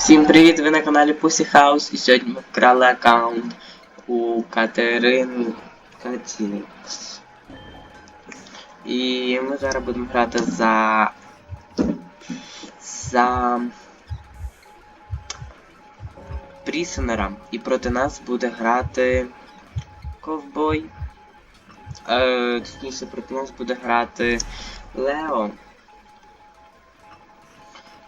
Всім привіт! Ви на каналі Pussy House і сьогодні ми вкрали аккаунт у Катерини Катіни. І ми зараз будемо грати за. за. Прісенера. І проти нас буде грати ковбой. Е, точніше, проти нас буде грати Лео.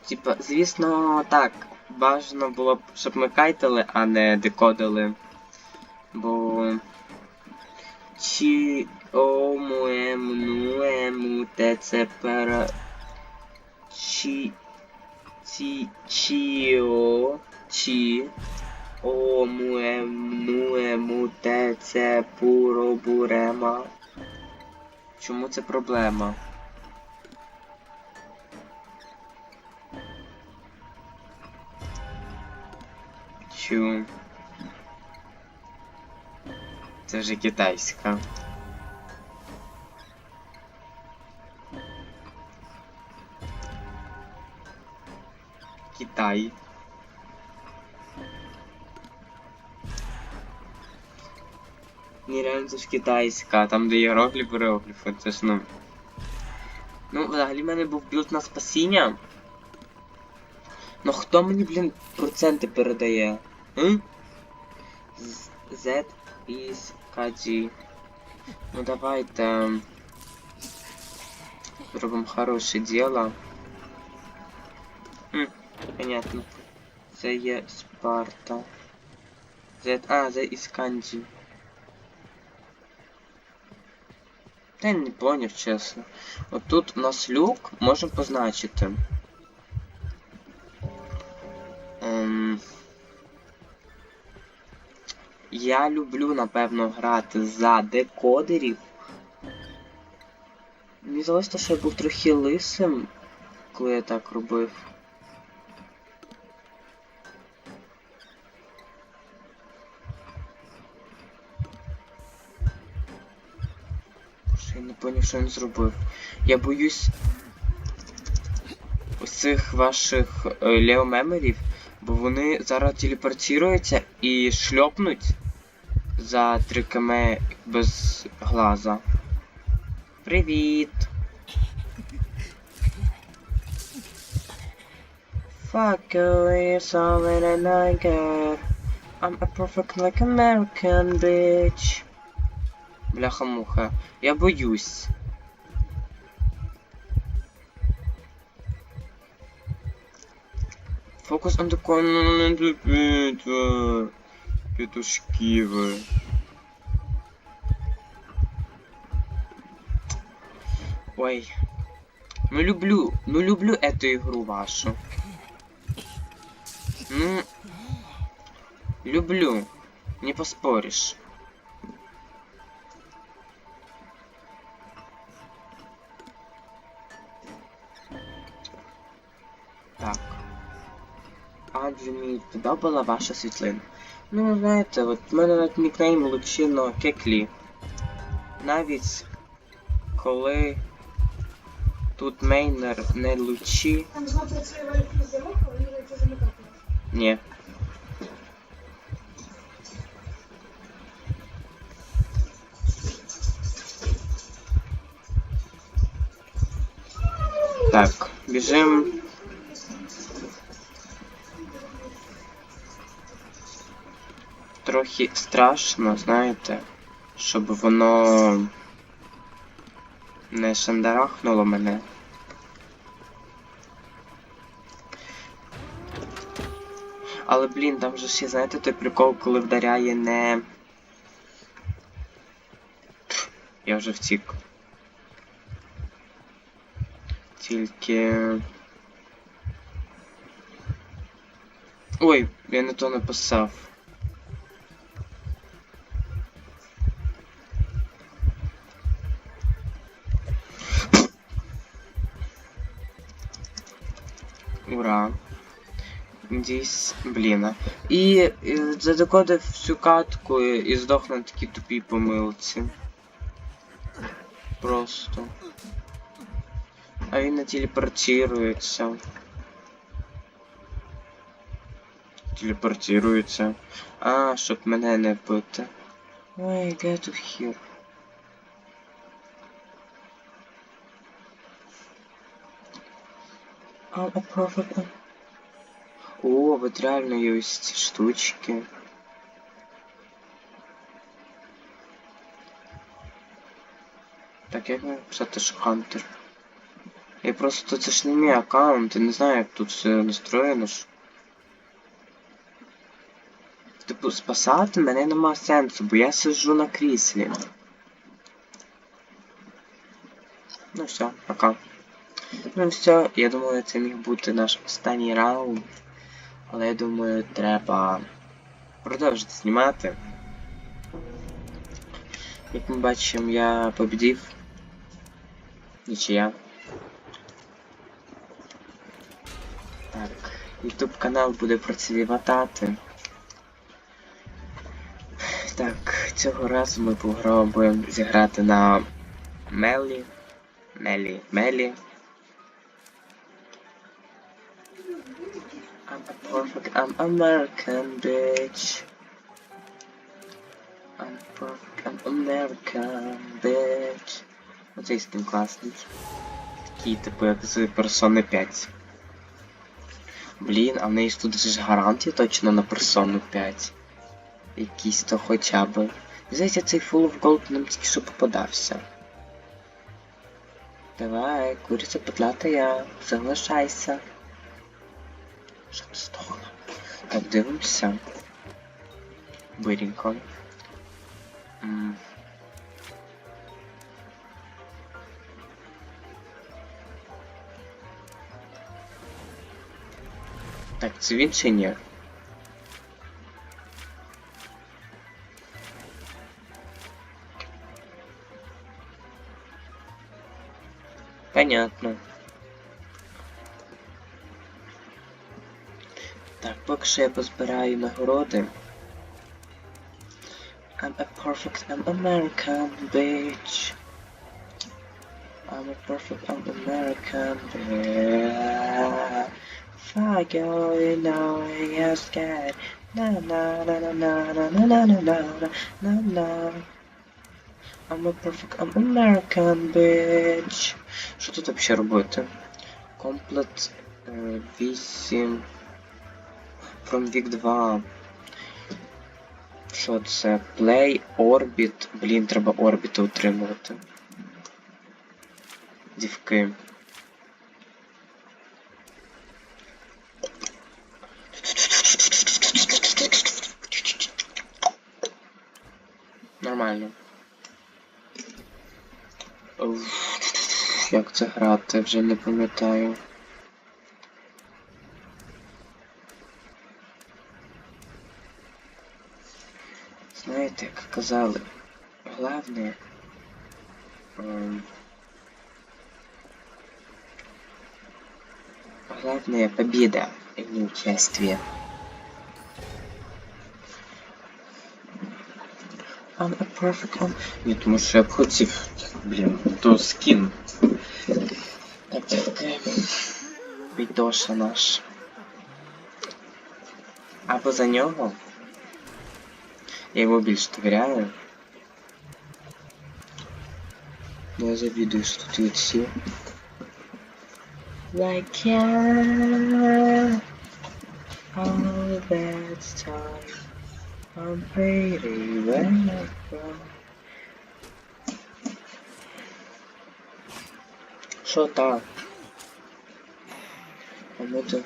Типа, звісно, так, бажано було б, щоб ми кайтили, а не декодили. Бо. Чи ому ему ну те це пера. Чи. Ці чіо. Чи. Ому ему ну ему те це пуро бурема. Чому це проблема? Чу. Це вже китайська. Китай. Ні, реально це ж китайська, там де іерогліф, іерогліфи, це ж ну. Ну, взагалі в мене був білд на спасіння. Ну хто мені, блін, проценти передає? М? З- Z із KG. Ну давайте м, зробимо хороше діло. М, понятно. Це є Спарта. Z, а, Z із Канджі. Та я не поняв, чесно. От тут у нас люк, можемо позначити. Я люблю, напевно, грати за декодерів. Мені здалося, що я був трохи лисим, коли я так робив. Що я не поняв, що він зробив. Я боюсь цих ваших е, леомемерів, бо вони зараз телепортуються і шльопнуть за 3 км без глаза. Привіт! Fuck you, it's all that I get. I'm a perfect like American bitch. Бляха-муха. Я боюсь. Focus on the corner and repeat. Петушки ви. Ой. Ну люблю, ну люблю эту игру вашу. Ну, люблю. Не поспоришь. Так. Адже мені подобала ваша світлина. Ну, знаєте, от в мене навіть нікнейм Лучино Кеклі. Навіть коли тут мейнер не лучі. Ні. Так, біжим. Трохи страшно, знаєте, щоб воно не шандарахнуло мене. Але блін, там же ще, знаєте, той прикол, коли вдаряє не. Я вже втік. Тільки. Ой, я не то написав. Дійс, блін. І, задекодив всю катку і, здох на такій тупій помилці. Просто. А він не телепортирується. телепортується. А, щоб мене не вбити. Ой, де тут хір? А, а perfect. О, вот реально ось штучки. Так, як мені писати, що Хантер? Я просто це ж не мій аккаунт, я не знаю, як тут все настроєно ж. Типу, спасати мене нема сенсу, бо я сиджу на кріслі. Ну все, пока. Ну все, я думаю, це міг бути наш останній раунд. Але я думаю, треба продовжити знімати. Як ми бачимо, я побідів. Нічия. Так, YouTube канал буде процвітати. Так, цього разу ми попробуємо зіграти на Мелі. Мелі. Мелі. I'm American bitch. I'm I'm American bitch. Оцей стим класний. Такий, типу, як з Persona 5. Блін, а в неї ж тут же ж гарантія точно на Persona 5. Якийсь то хоча б. Здається, цей Full of Gold нам тільки що попадався. Давай, куриця потлатая, соглашайся. Що ти здохла? Дивимося. Биренько. М. Так, це він чи ні? Понятно. Так, поки що я позбираю нагороди. I'm a perfect, I'm American bitch. I'm a perfect, I'm American bitch. Fuck you, you know you're scared. Na na na na na na na na na na na na. I'm a perfect, I'm American bitch. Що тут взагалі робити? Комплект 8 From Week 2. Що це? Play, Orbit. Блін, треба орбіти утримувати. Дівки. Нормально. Уф, Як це грати, вже не пам'ятаю. Знаєте, як казали, головне ем, главное победа, а не участие. I'm a perfect one. Ні, тому що я б хотів, блін, то скін. Так, таке. Бідоша наш. Або за нього. Я йому більш довіряю. Ну, я завідую, що тут є всі. Like yeah, all that time. I'm pretty when I go. Що так? А ми тут...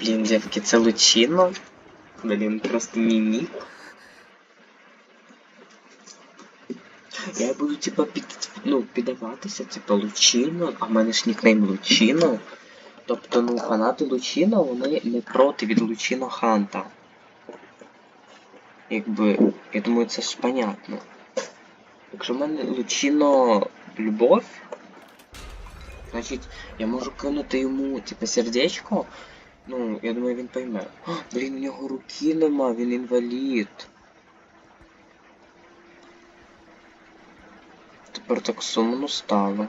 Блін, дівки, це лучино. Блін, просто мімі. Я буду, типа, під, ну, піддаватися, типа, Лучино, а в мене ж нікнейм Лучино. Тобто, ну, фанати Лучино, вони не проти від Лучино Ханта. Якби, я думаю, це ж понятно. Якщо в мене Лучино любов, значить я можу кинути йому, типа, сердечко, Ну, я думаю, він пойме. О, блін, у нього руки нема, він інвалід. Тепер так сумно стало.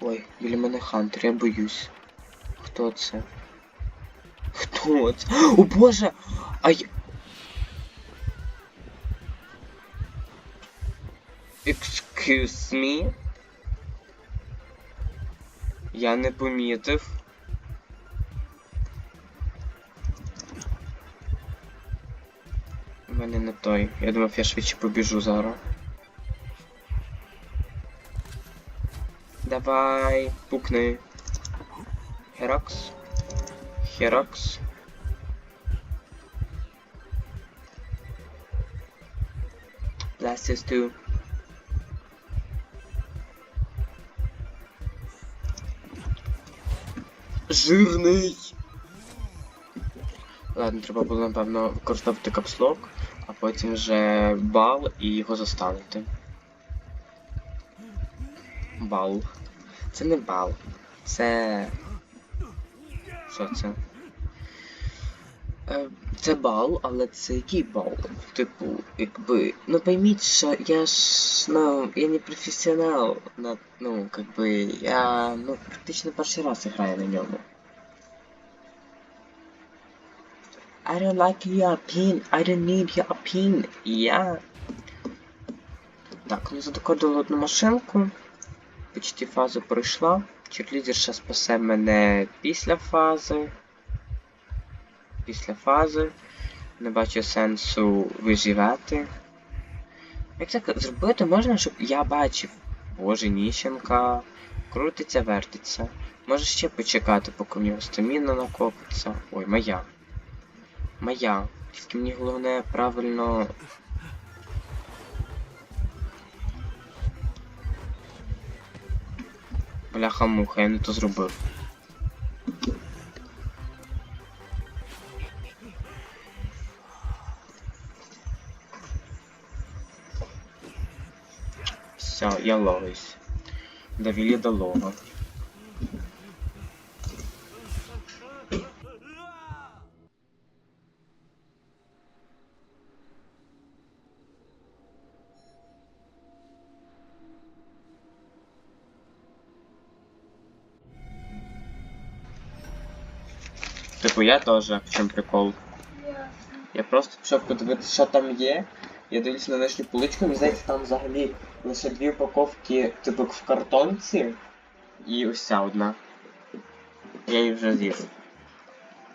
Ой, біля мене Хантер, я боюсь. Хто це? Хто це? О боже! А я... Excuse me? Я не помітив. У мене не той. Я думав, я швидше побіжу зараз. Давай, пукни. Херакс. Херакс. Blasters 2. Жирний. Ладно, треба було, напевно, використовувати капслок, а потім вже бал і його заставити. Бал. Це не бал. Це. Що це? Е, Це бал, але це який бал? Типу, якби. Ну пойміть, що я ж. Ну, я не професіонал. На, ну, якби. Я ну, практично перший раз граю на ньому. I don't like your pin. I don't need your pin. Я. Так, ну задокодили одну машинку. Почти фазу пройшла. Черлідерша спасе мене після фази. Після фази. Не бачу сенсу виживати. Як так зробити можна, щоб я бачив? Боже, ніщенка. Крутиться, вертиться. Може ще почекати, поки в нього стаміна накопиться. Ой, моя. Моя. Тільки мені головне правильно. Бляха-муха, я не то зробив. Все, я ловлюсь. Довели до лова. Типу я теж, в чому прикол. Я просто пішов подивитися, що там є. Я дивлюся на нижню поличку, мені здається, там взагалі лише дві упаковки, типу, в картонці. І ось ця одна. Я її вже з'їв.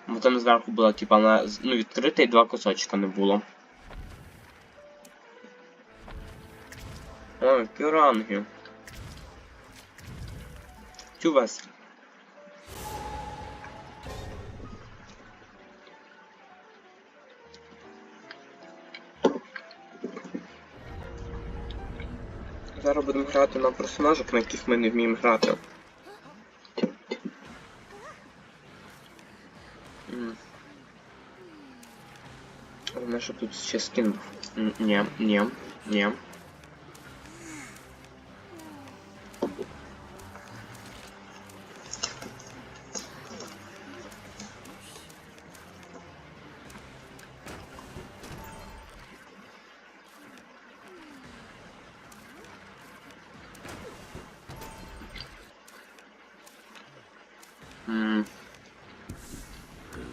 Бо там зверху була, типа, вона ну, відкрита і два кусочка не було. Ой, піранги. Тю вас. Зараз будемо грати на персонажах, на яких ми не вміємо грати. Головне, щоб тут ще скін був. Ні, ні, ні.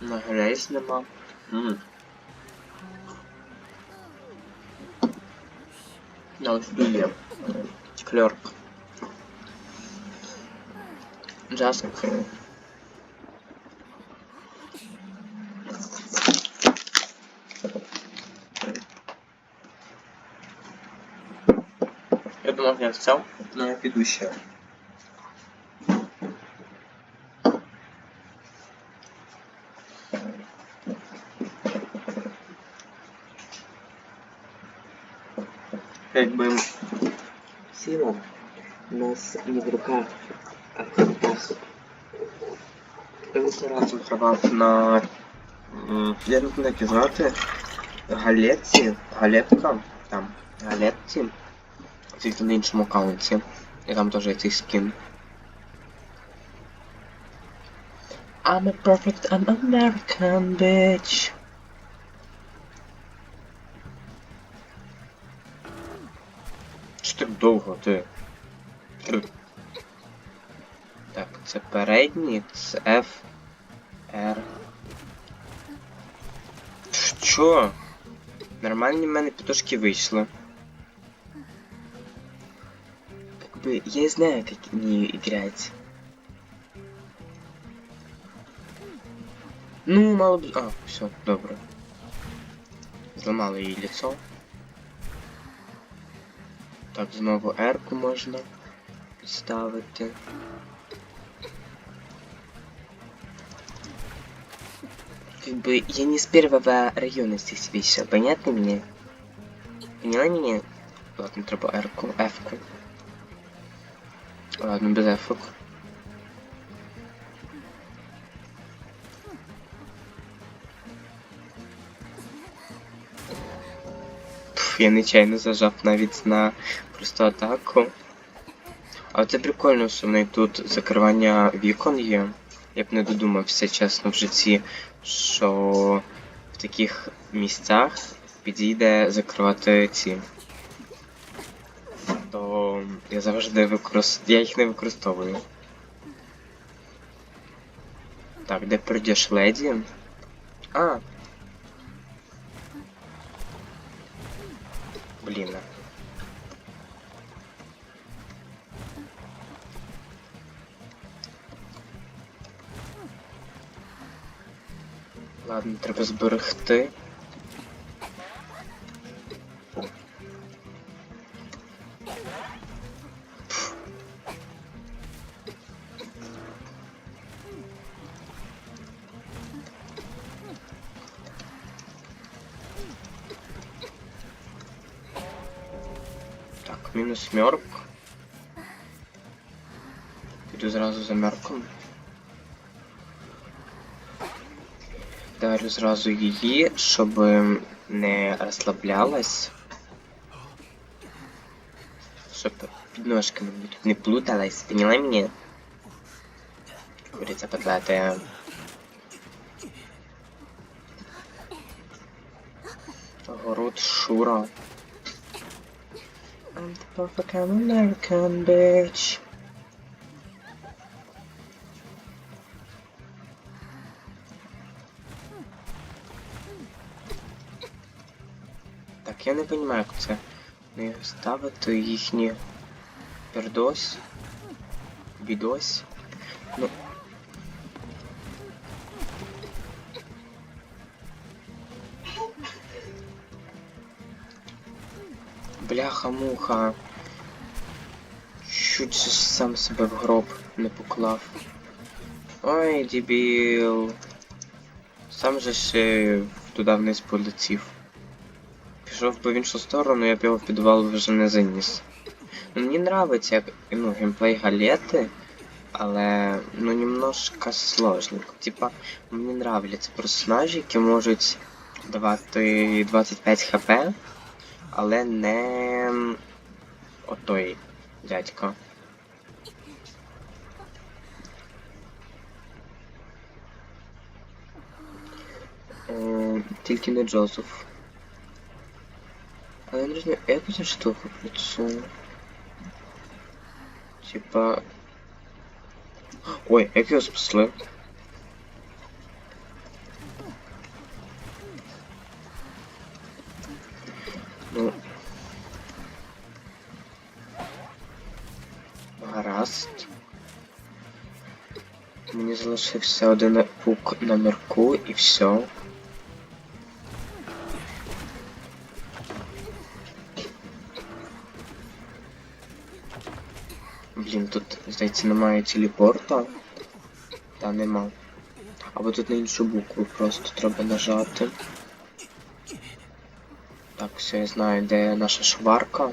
Нагрейсь нема. М. На ось є. Клерк. Джаск. Я думав, я взяв, але я піду ще. Сила у нас не в руках, а в руках. Я раз гравав на. Я не знаю, як її. Галетці. Галетка. Там. Галетці. Тільки на іншому аккаунті. І там теж є цей скін. I'm a perfect I'm American bitch. Що так довго ти? Так, це передній, це F, R. Що? Нормальні в мене петушки вийшли. Как бы я знаю, как не играть. Ну, мало бы... А, все, добре. Зламали її лицо. Так, знову R-ку можна підставити. Как бы я не с первого района здесь вещи, понятно мне? Поняла меня? Ладно, треба R-ку, F-ку. Ладно, без F-ок. Я нечайно зажав навіть на просту атаку. Але це прикольно, що в неї тут закривання вікон є. Я б не додумався, чесно, в житті, що в таких місцях підійде закривати ці. То я завжди використ... Я їх не використовую. Так, де прийдеш леді? А. Блін. Ладно, треба зберегти. Мінус мерк. Піду зразу за мерком. Дарю зразу її, щоб не розслаблялась. Щоб підножки мені тут не плуталась, поняла мене? Куриця подлатая. Огород Шура. I'm the perfect American bitch. Так, я не розумію, як це не ставити їхні пердось, бідось. Ну. Бляха-муха. Чуть сам себе в гроб не поклав. Ой, дебіл. Сам же ще туди вниз полетів. Пішов би в іншу сторону, я б його в підвал вже не заніс. Ну, мені нравиться як ну, геймплей галети, але ну немножко сложненько. Типа, мені нравляться персонажі, які можуть давати 25 хп, але не отой дядько. Тільки не Джозеф. Але я не розумію, як ця штука працює? Типа. Ой, як його спасли? Ну. Гаразд. Мені залишився один пук на мерку і все. Тут, здається, немає телепорта. Та нема. Або тут на іншу букву просто треба нажати. Так, все, я знаю, де наша шварка.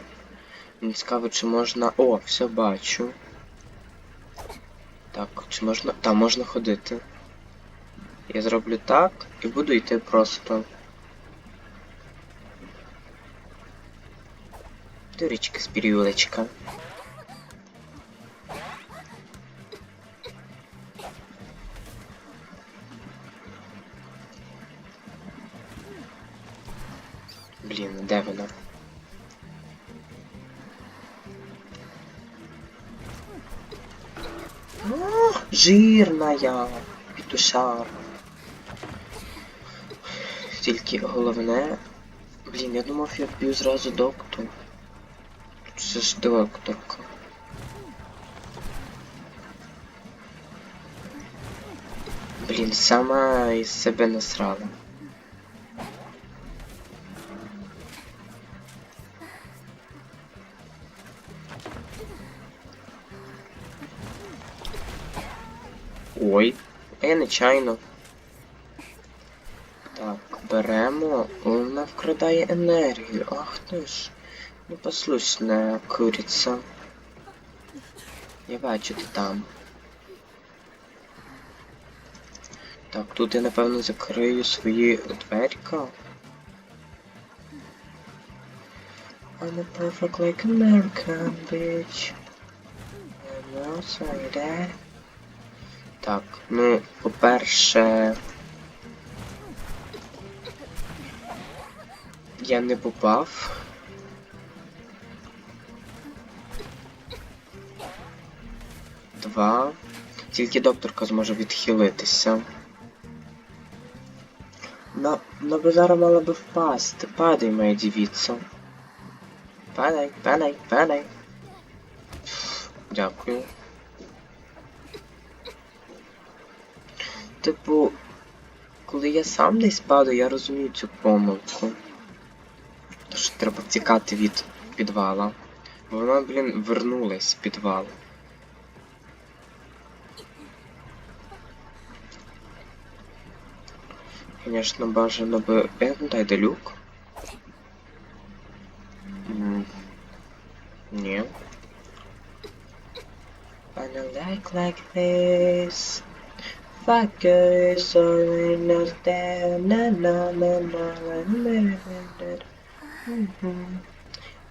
Мені цікаво, чи можна... О, все бачу. Так, чи можна... Та, можна ходити. Я зроблю так і буду йти просто. До річки з переулочка. Жирная петушара. Тільки головне. Блін, я думав, я б'ю зразу доктор. Це ж докторка. Блін, сама із себе насрала. Ой, я нечайно. Так, беремо. Вона вкрадає енергію. Ах ти ж. Непослушна куриця. Я бачу ти там. Так, тут я напевно закрию свої дверка. I'm a perfect like American bitch. I'm outside that. Так, ну, по-перше. Я не попав. Два. Тільки докторка зможе відхилитися. На, на би зараз мала би впасти. Падай, моя дівіця. Падай, падай, падай. Дякую. Типу, коли я сам десь падаю, я розумію цю помилку. Тож треба втікати від підвала. Бо вона, блін, вернулась в підвал. Конечно, бажано би... Не пам'ятаю, де люк? Ні. I don't like like this. Fuckers are not there. Na na na na na na na. Mhm.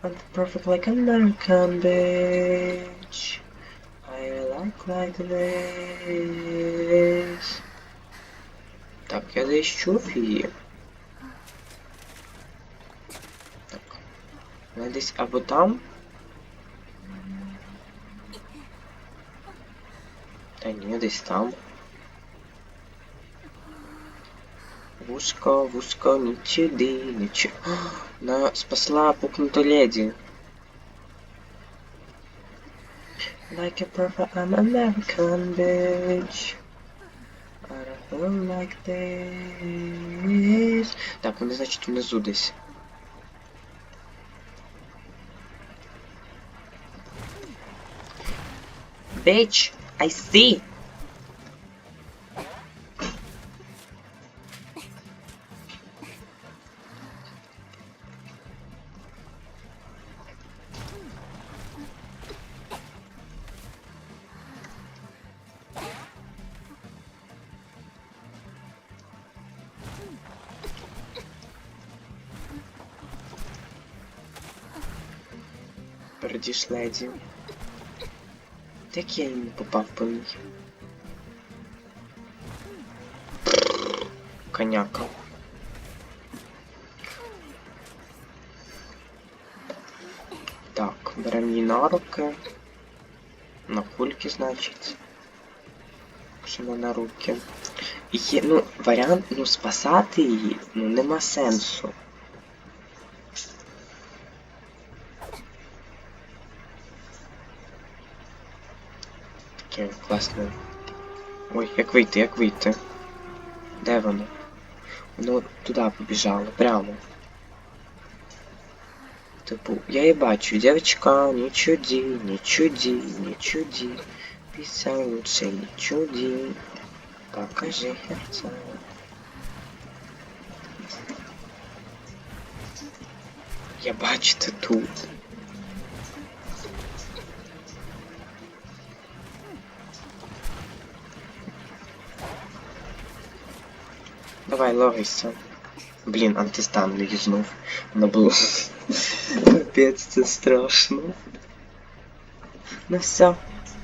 I'm perfect like American bitch. I like like this. Так, я десь чув її. Так. Вона десь або там. Та ні, десь там. Вузько, вузько, нічуди, нічу. Вона спасла пукнуту леді. Like a perfect I'm American bitch. I don't feel like this. Так, вони, значить, внизу десь. Bitch, I see. Леді. Так я не попав по ній. Коняка. Так, беремо її на руки. На кульки, значить. Якщо на руки. Є, ну, варіант, ну, спасати її, ну, нема сенсу. Таке класне. Ой, як вийти, як вийти? Де воно? Воно туди побіжало, прямо. Типу, я її бачу, дівчинка, не чуди, не чуди, не чуди. Після лучше не чуди. Покажи серце. Я бачу ти тут. Давай, ловися. Блін, антистан не юзнув. Воно було. Капець, це страшно. Ну все,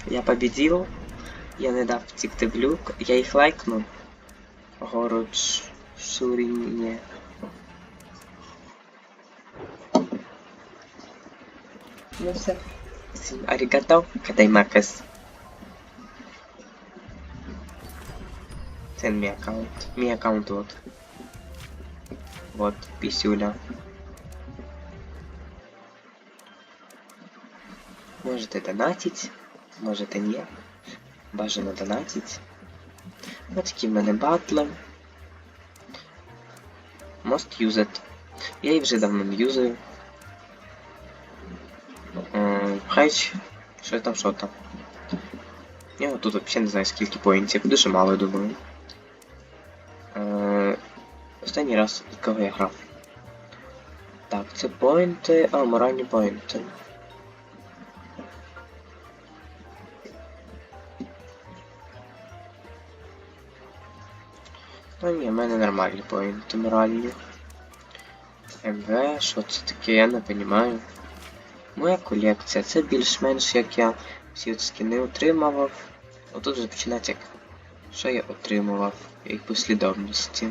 я победил. Я не дав втікти в люк. Я їх лайкну. Город Шуріне. Ну все. Всім арігато, катай макас. Це мій аккаунт. Мій аккаунт вот. Вот, пісюля. Можете донатить, можете ні. Бажано донатить. Ось такі в мене батли. Most used. Я їх вже давно не юзаю. Ем, Хайч. Що там, що там. Я тут взагалі не знаю скільки поінтів, дуже мало, я думаю. Останній раз кого я грав. Так, це поінти, а, моральні поінти. Ну ні, в мене нормальні поінти моральні. МВ, що це таке, я не розумію. Моя колекція, це більш-менш як я всі от скини отримував. Отут вже починається як що я отримував, як послідовності.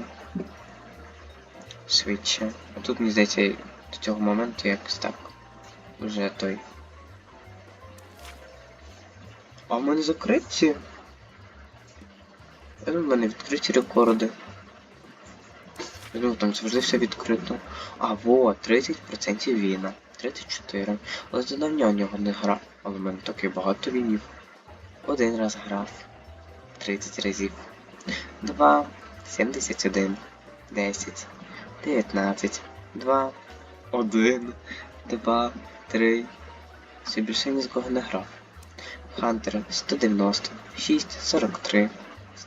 Швидше. А тут, мені здається, до цього моменту якось так. Уже той. А в мене закриті? Я думаю, в мене відкриті рекорди. Я думаю, там завжди все відкрито. А, вот, 30% віна. 34. Але це давно в нього не грав. Але в мене таки багато вінів. Один раз грав. 30 разів. 2, 71, 10, 19, 2, 1, 2, 3. Все більше ні з кого не грав. Хантер 190, 6, 43,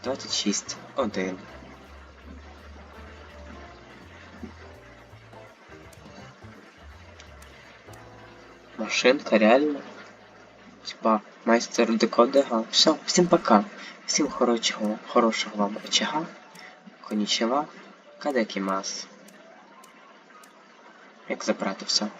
26, 1. Машинка реально. Типа, майстер декодега. Все, всім пока. Всім хорошого, хорошого вам очага. Конічева. Кадекімас. Як забрати все.